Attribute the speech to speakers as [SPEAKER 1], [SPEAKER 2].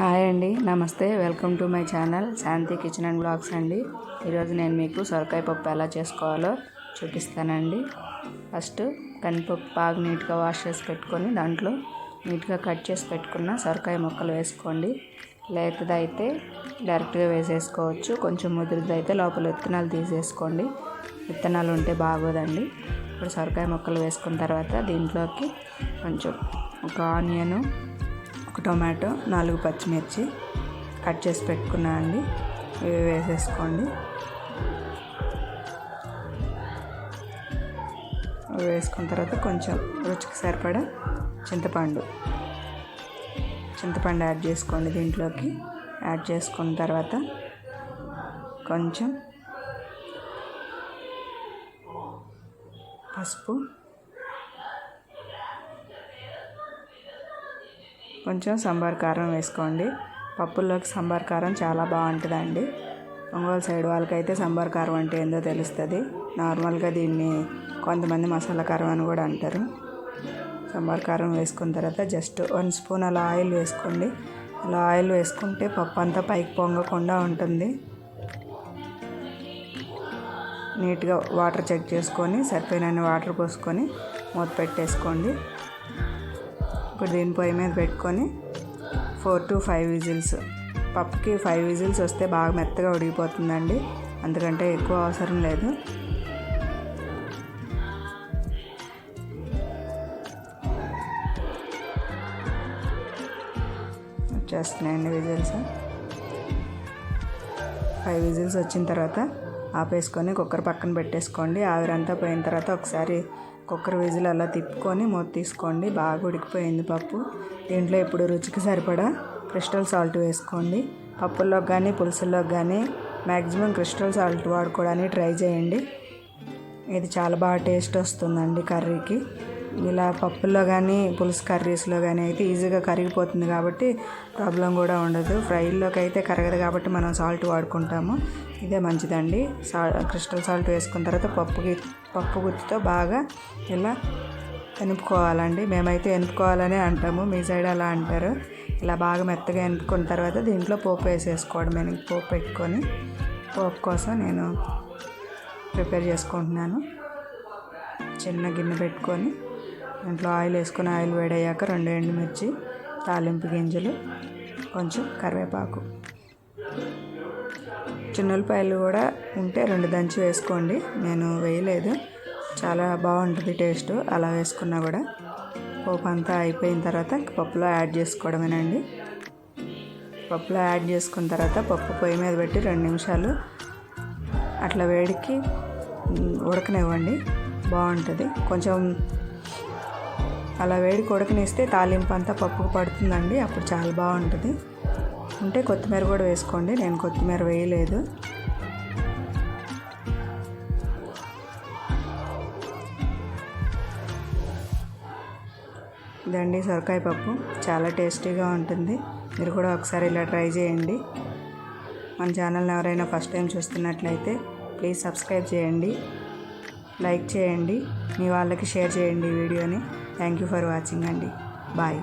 [SPEAKER 1] Hi అండి నమస్తే. Welcome to my channel Shanti kitchen and blogs అండి. ఈరోజు నేను మీకు సొరకాయ పప్పు ఎలా చేసుకోవాలో చూపిస్తానండి. ఫస్ట్ కందిపప్పు బాగా నీట్గా వాష్ చేసి పెట్టుకొని దాంట్లో నీట్గా కట్ చేసి పెట్టుకున్న సొరకాయ ముక్కలు వేసుకోండి. లేతది అయితే డైరెక్ట్గా వేసేసుకోవచ్చు. కొంచెం ముదిరిదైతే లోపల విత్తనాలు తీసేసుకోండి. విత్తనాలు ఉంటే బాగోదండి. ఇప్పుడు సొరకాయ ముక్కలు వేసుకున్న తర్వాత దీంట్లోకి కొంచెం ఒక ఆనియను ఒక టొమాటో నాలుగు పచ్చిమిర్చి కట్ చేసి పెట్టుకున్నా అండి. ఇవి వేసేసుకోండి. వేసుకున్న తర్వాత కొంచెం రుచికి సరిపడా చింతపండు. చింతపండు యాడ్ చేసుకోండి దీంట్లోకి. యాడ్ చేసుకున్న తర్వాత కొంచెం పసుపు కొంచెం సాంబార్ కారం వేసుకోండి. పప్పుల్లోకి సాంబార్ కారం చాలా బాగుంటుందండి. ఒంగోలు సైడ్ వాళ్ళకైతే సాంబార్ కారం అంటే ఏందో తెలుస్తుంది. నార్మల్గా దీన్ని కొంతమంది మసాలా కారం అని కూడా అంటారు. సాంబార్ కారం వేసుకున్న తర్వాత జస్ట్ వన్ స్పూన్ అలా ఆయిల్ వేసుకోండి. అలా ఆయిల్ వేసుకుంటే పప్పు అంతా పైకి పొంగకుండా ఉంటుంది. నీట్గా వాటర్ చెక్ చేసుకొని సరిపోయినన్ని వాటర్ పోసుకొని మూత పెట్టేసుకోండి. ఇప్పుడు దీని పొయ్యి మీద పెట్టుకొని ఫోర్ టు ఫైవ్ విజిల్స్. పప్పుకి ఫైవ్ విజిల్స్ వస్తే బాగా మెత్తగా ఉడికిపోతుందండి. అందుకంటే ఎక్కువ అవసరం లేదు. వచ్చేస్తున్నాయండి విజిల్స్. ఫైవ్ విజిల్స్ వచ్చిన తర్వాత ఆపేసుకొని కుక్కర్ పక్కన పెట్టేసుకోండి. ఆవిరంతా పోయిన తర్వాత ఒకసారి కుక్కర్ విజిల్ అలా తిప్పుకొని మూత తీసుకోండి. బాగా ఉడికిపోయింది పప్పు. దీంట్లో ఇప్పుడు రుచికి సరిపడా క్రిస్టల్ సాల్ట్ వేసుకోండి. పప్పుల్లో కానీ పులుసుల్లో కానీ మ్యాక్సిమం క్రిస్టల్ సాల్ట్ వాడుకోవడానికి ట్రై చేయండి. ఇది చాలా బాగా టేస్ట్ వస్తుందండి కర్రీకి. ఇలా పప్పుల్లో కానీ పులుసు కర్రీస్లో కానీ అయితే ఈజీగా కరిగిపోతుంది కాబట్టి ప్రాబ్లం కూడా ఉండదు. ఫ్రైల్లోకి అయితే కరగదు కాబట్టి మనం సాల్ట్ వాడుకుంటాము. ఇదే మంచిదండి. సా క్రిస్టల్ సాల్ట్ వేసుకున్న తర్వాత పప్పుకి పప్పు గుత్తితో బాగా ఇలా ఎనుపుకోవాలండి. మేమైతే ఎనుపుకోవాలనే అంటాము. మీ సైడ్ అలా అంటారు. ఇలా బాగా మెత్తగా ఎనుపుకున్న తర్వాత దీంట్లో పోపు వేసేసుకోవడం. నేను పోపు పెట్టుకొని పోపు కోసం నేను ప్రిపేర్ చేసుకుంటున్నాను. చిన్న గిన్నె పెట్టుకొని దాంట్లో ఆయిల్ వేసుకొని ఆయిల్ వేడయ్యాక రెండు ఎండుమిర్చి తాలింపు గింజలు కొంచెం కరివేపాకు. చిన్నపాయలు కూడా ఉంటే రెండు దంచి వేసుకోండి. నేను వేయలేదు. చాలా బాగుంటుంది టేస్ట్. అలా వేసుకున్నా కూడా పోపు అంతా అయిపోయిన తర్వాత పప్పులో యాడ్ చేసుకోవడమేనండి. పప్పులో యాడ్ చేసుకున్న తర్వాత పప్పు పొయ్యి మీద పెట్టి రెండు నిమిషాలు అట్లా వేడికి ఉడకనివ్వండి. బాగుంటుంది. కొంచెం అలా వేడి కొడుకునిస్తే తాలింపు అంతా పప్పుకు పడుతుందండి. అప్పుడు చాలా బాగుంటుంది. ఉంటే కొత్తిమీర కూడా వేసుకోండి. నేను కొత్తిమీర వేయలేదు. ఇదండి సొరకాయ పప్పు. చాలా టేస్టీగా ఉంటుంది. మీరు కూడా ఒకసారి ఇలా ట్రై చేయండి. మన ఛానల్ని ఎవరైనా ఫస్ట్ టైం చూస్తున్నట్లయితే ప్లీజ్ సబ్స్క్రైబ్ చేయండి. లైక్ చేయండి. మీ వాళ్ళకి షేర్ చేయండి ఈ వీడియోని. థ్యాంక్ యూ ఫర్ వాచింగ్ అండి. బాయ్.